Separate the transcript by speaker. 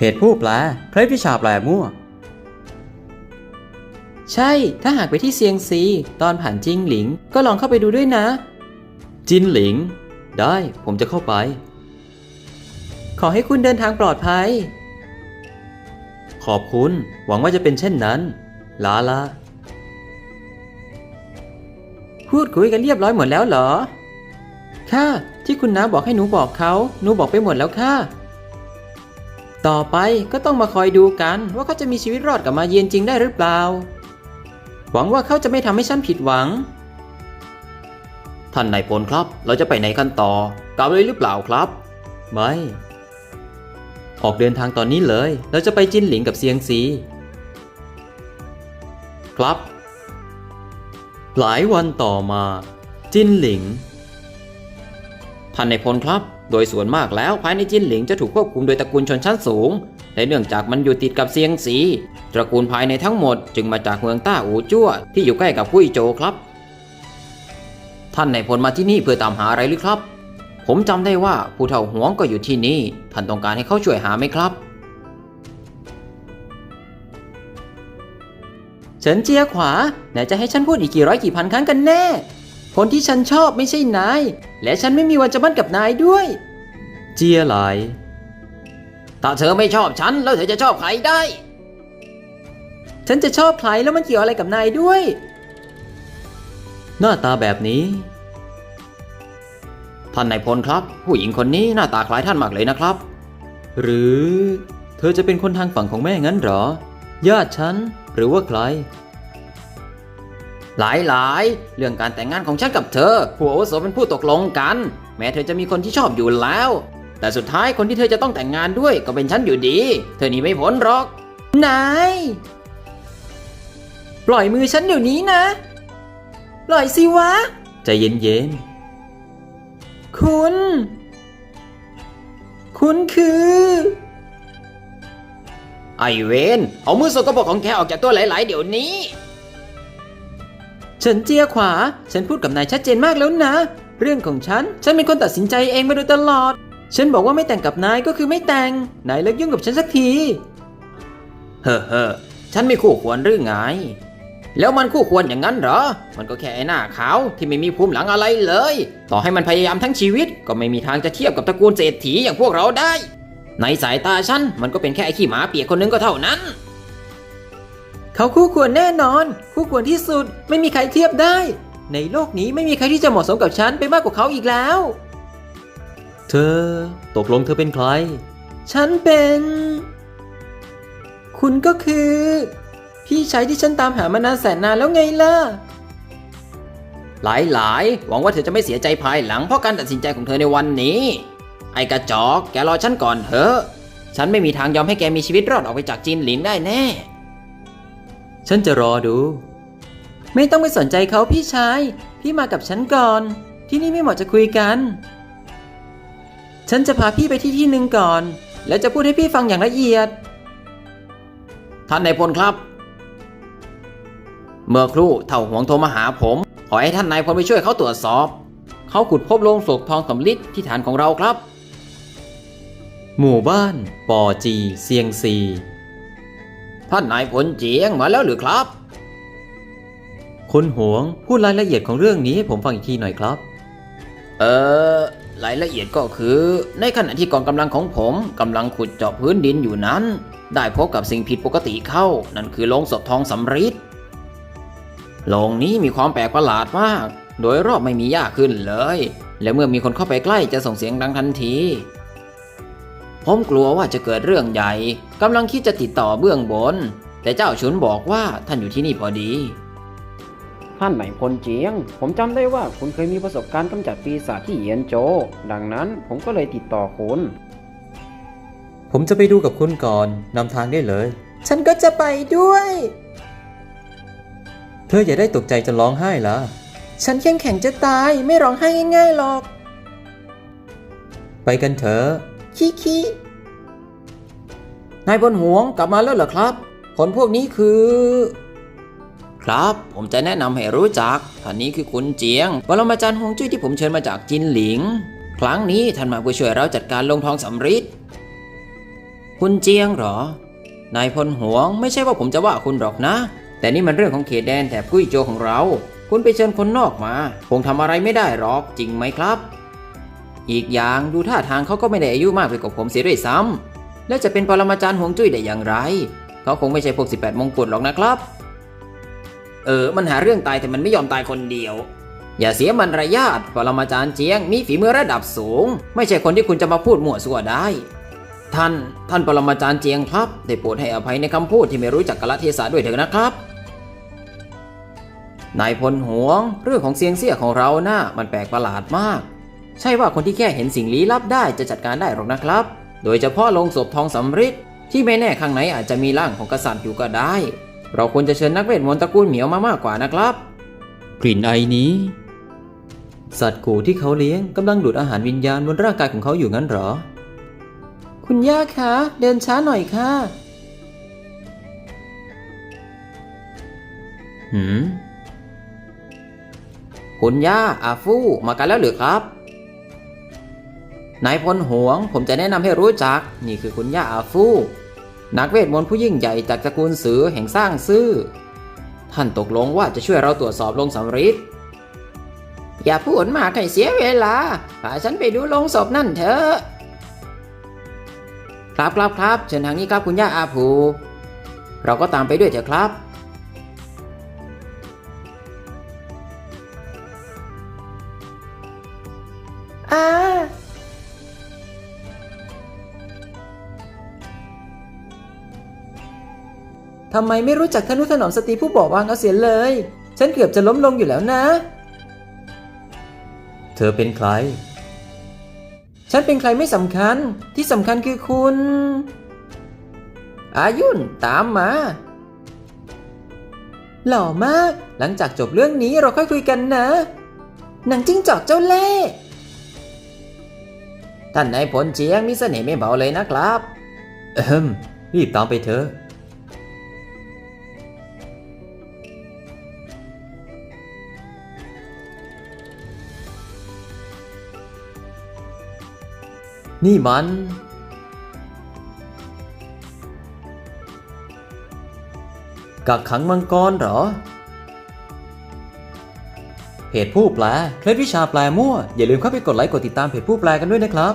Speaker 1: เพจผู้แปลใครวิชาแปลมั่ว
Speaker 2: ใช่ ถ้าหากไปที่เซียงซี ตอนผ่านจิงหลิง ก็ลองเข้าไปดูด้วยนะ
Speaker 1: จินหลิง ได้ผมจะเข้าไป
Speaker 2: ขอให้คุณเดินทางปลอดภัย
Speaker 1: ขอบคุณ หวังว่าจะเป็นเช่นนั้น ลาละ
Speaker 2: พูดคุยกันเรียบร้อยหมดแล้วเหรอ ค่ะ ที่คุณน้าบอกให้หนูบอกเขา หนูบอกไปหมดแล้วค่ะ ต่อไปก็ต้องมาคอยดูกันว่าเขาจะมีชีวิตรอดกลับมาเย็นจริงได้หรือเปล่า หวังว่าเขาจะไม่ทำให้ฉันผิดหวัง
Speaker 1: ท่านนายพลครับ เราจะไปไหนกันต่อกลับเลยหรือเปล่าครับ ไม่ ออกเดินทางตอนนี้เลย เราจะไปจินหลิงกับเซียงซี ครับ หลายวันต่อมา จินหลิง ท่านนายพลครับ โดยส่วนมากแล้วภายในจินหลิงจะถูกควบคุมโดยตระกูลชนชั้นสูง และเนื่องจากมันอยู่ติดกับเซียงสี ตระกูลภายในทั้งหมดจึงมาจากเมืองต้าอูจั่วที่อยู่ใกล้กับกุ้ยโจครับ ท่านในพลมาที่นี่เพื่อตามหาอะไรหรือครับ ผมจำได้ว่าผู้เฒ่าหวงก็อยู่ที่นี่ ท่านต้องการให้เขาช่วยหาไหมครับ
Speaker 2: เฉินเจียขวาไหนจะให้ฉันพูดอีกกี่ร้อยกี่พันครั้งกันแน่ คนที่ฉันชอบไม่ใช่นาย และฉันไม่มีวันจะมั่นกับนายด้วย
Speaker 1: เจียหลาย
Speaker 2: ถ้าเธอไม่ชอบฉันแล้วเธอจะชอบใครได้ ฉันจะชอบใครแล้วมันเกี่ยวอะไรกับนายด้วย
Speaker 1: หน้าตาแบบนี้ ท่านนายพลครับ ผู้หญิงคนนี้หน้าตาคล้ายท่านมากเลยนะครับ หรือ เธอจะเป็นคนทางฝั่งของแม่งั้นเหรอ ญาติฉันหรือว่าใคร หลายหลายๆ เรื่องการแต่งงานของฉันกับเธอ ผู้อาวุโสเป็นผู้ตกลงกัน แม้เธอจะมีคนที่ชอบอยู่แล้ว แต่สุดท้ายคนที่เธอจะต้องแต่งงานด้วยก็เป็นฉันอยู่ดี เธอหนีไม่พ้นหรอก
Speaker 2: นาย ปล่อยมือฉันเดี๋ยวนี้นะ ปล่อยสิวะ
Speaker 1: ใจเย็น
Speaker 2: คุณ คุณคือ
Speaker 1: ไอเวน เอามือสกปรกของแกออกจากตัวหลาย ๆ เดี๋ยวนี้
Speaker 2: ฉันเจียขวา ฉันพูดกับนายชัดเจนมากแล้วนะ เรื่องของฉัน ฉันเป็นคนตัดสินใจเองมาโดยตลอด ฉันบอกว่าไม่แต่งกับนายก็คือไม่แต่ง นายเลิกยุ่งกับฉันสักที
Speaker 1: เฮ้อเฮ้อฉันไม่คู่ควรหรือไง แล้วมันคู่ควรอย่างนั้นเหรอ มันก็แค่ไอ้หน้าขาวที่ไม่มีภูมิหลังอะไรเลย ต่อให้มันพยายามทั้งชีวิต ก็ไม่มีทางจะเทียบกับตระกูลเศรษฐีอย่างพวกเราได้ ในสายตาฉันมันก็เป็นแค่ไอ้ขี้หมาเปียกคนนึงก็เท่านั้น
Speaker 2: เขาคู่ควรแน่นอน คู่ควรที่สุดไม่มีใครเทียบได้ ในโลกนี้ไม่มีใครที่จะเหมาะสมกับฉันไปมากกว่าเขาอีกแล้ว
Speaker 1: เธอ ตกลงเธอเป็นใคร
Speaker 2: ฉันเป็น คุณก็คือ พี่ชายที่ฉันตามหามานานแสนนานแล้วไงล่ะ
Speaker 1: หลายหลายๆหวังว่าเธอจะไม่เสียใจภายหลังเพราะการตัดสินใจของเธอในวันนี้ ไอ้กระจอก แกรอฉันก่อนเถอะ ฉันไม่มีทางยอมให้แกมีชีวิตรอดออกไปจากจีนหลินได้แน่ ฉันจะรอดู
Speaker 2: ไม่ต้องไปสนใจเขาพี่ชาย พี่มากับฉันก่อน ที่นี่ไม่เหมาะจะคุยกัน ฉันจะพาพี่ไปที่ที่หนึ่งก่อน แล้วจะพูดให้พี่ฟังอย่างละเอียด
Speaker 1: ท่านนายพลครับ เมื่อครู่เท่าหวงโทรมาหาผม ขอให้ท่านนายพลไปช่วยเขาตรวจสอบ เขาขุดพบโลงศพทองสำลิดที่ฐานของเราครับ หมู่บ้านปอจีเซียงซี ท่านนายพลเจียงมาแล้วหรือครับ คุณหวงพูดรายละเอียดของเรื่องนี้ให้ผมฟังอีกทีหน่อยครับ เออรายละเอียดก็คือ ในขณะที่กองกำลังของผมกำลังขุดเจาะพื้นดินอยู่นั้น ได้พบกับสิ่งผิดปกติเข้า นั่นคือโลงศพทองสำริดโลงนี้มีความแปลกประหลาดมาก โดยรอบไม่มีหญ้าขึ้นเลย และเมื่อมีคนเข้าไปใกล้จะส่งเสียงดังทันที ผมกลัวว่าจะเกิดเรื่องใหญ่กำลังคิดจะติดต่อเบื้องบน แต่เจ้าฉุนบอกว่าท่านอยู่ที่นี่พอดี
Speaker 3: ท่านไหนายพลเจียง ผมจำได้ว่าคุณเคยมีประสบการณ์กำจัดปีศาจที่เหยียนโจ ดังนั้นผมก็เลยติดต่อคุณ
Speaker 1: ผมจะไปดูกับคุณก่อนนำทางได้เลย
Speaker 2: ฉันก็จะไปด้วย
Speaker 1: เธออย่าได้ตกใจจนร้องไห้ละ
Speaker 2: ฉันเข้มแข็งจะตายไม่ร้องไห้ง่ายๆหรอก
Speaker 1: ไปกันเถอะ
Speaker 2: คิคิ
Speaker 1: นายพลหวงกลับมาแล้วเหรอครับ คนพวกนี้คือ ครับผมจะแนะนำให้รู้จักท่านนี้คือคุณเจียงปรมาจารย์ฮวงจุ้ยที่ผมเชิญมาจากจินหลิง ครั้งนี้ท่านมาเพื่อช่วยเราจัดการลงทองสำริดคุณเจียงเหรอนายพลหวงไม่ใช่ว่าผมจะว่าคุณหรอกนะ แต่นี่มันเรื่องของเขตแดนแถบกุ้ยโจของเรา คุณไปเชิญคนนอกมาคงทำอะไรไม่ได้หรอกจริงไหมครับ อีกอย่างดูท่าทางเขาก็ไม่ได้อายุมากไปกว่าผมเสียด้วยซ้ำและจะเป็นปรมาจารย์หวงจุ้ยได้อย่างไร เขาคงไม่ใช่พวก 18 มงกุฎหรอกนะครับ เออ มันหาเรื่องตายแต่มันไม่ยอมตายคนเดียว อย่าเสียมันระยาทปรมาจารย์เจียง มีฝีมือระดับสูง ไม่ใช่คนที่คุณจะมาพูดมั่วซั่วได้ ท่าน ท่านปรมาจารย์เจียงครับ ได้โปรดให้อภัยในคำพูดที่ไม่รู้จักกาลเทศะด้วยเถอะนะครับนายพลหวง เรื่องของเสียงเสียของเรานะ่ะมันแปลกประหลาดมาก ใช่ว่าคนที่แค่เห็นสิ่งลี้ลับได้จะจัดการได้หรอกนะครับ โดยเฉพาะโลงศพทองสำริดที่ไม่แน่ข้างในอาจจะมีร่างของกษัตริย์อยู่ก็ได้ เราควรจะเชิญนักเวทมนต์ตระกูลเหมียวมามากกว่านะครับ
Speaker 2: กลิ่นไอนี้ สัตว์กูที่เขาเลี้ยงกำลังดูดอาหารวิญญาณบนร่างกายของเขาอยู่งั้นเหรอ คุณย่าคะ เดินช้าหน่อยค่ะ
Speaker 1: หืมคุณย่าอาฟู่มากันแล้วหรือครับ นายพลหวง ผมจะแนะนำให้รู้จัก นี่คือคุณย่าอาฟู่นักเวทมนต์ผู้ยิ่งใหญ่จากตระกูลสือแห่งสร้างซื่อ ท่านตกลงว่าจะช่วยเราตรวจสอบลงสำริดอย่าพูดมากให้เสียเวลาพาฉันไปดูลงศพนั่นเถอะครับครับครับเชิญทางนี้ครับคุณย่าอาภู เราก็ตามไปด้วยเถอะครับ
Speaker 2: ทำไมไม่รู้จักทนุถนอมสตรีผู้บอบบางเอาเสียเลย ฉันเกือบจะล้มลงอยู่แล้วนะ เธอเป็นใคร ฉันเป็นใครไม่สำคัญ ที่สำคัญคือคุณ อายุนตามมา หล่อมาก หลังจากจบเรื่องนี้เราค่อยคุยกันนะ หนังจิ้งจอกเจ้าเล่ห์
Speaker 1: ท่านนายพลเจียงมีเสน่ห์ไม่เบาเลยนะครับ
Speaker 2: เอิมรีบตามไปเถอะ นี่มัน กักขังมังกรเหรอ เพจผู้แปล เคล็ดวิชาแปลมั่ว อย่าลืมเข้าไปกดไลค์กดติดตามเพจผู้แปลกันด้วยนะครับ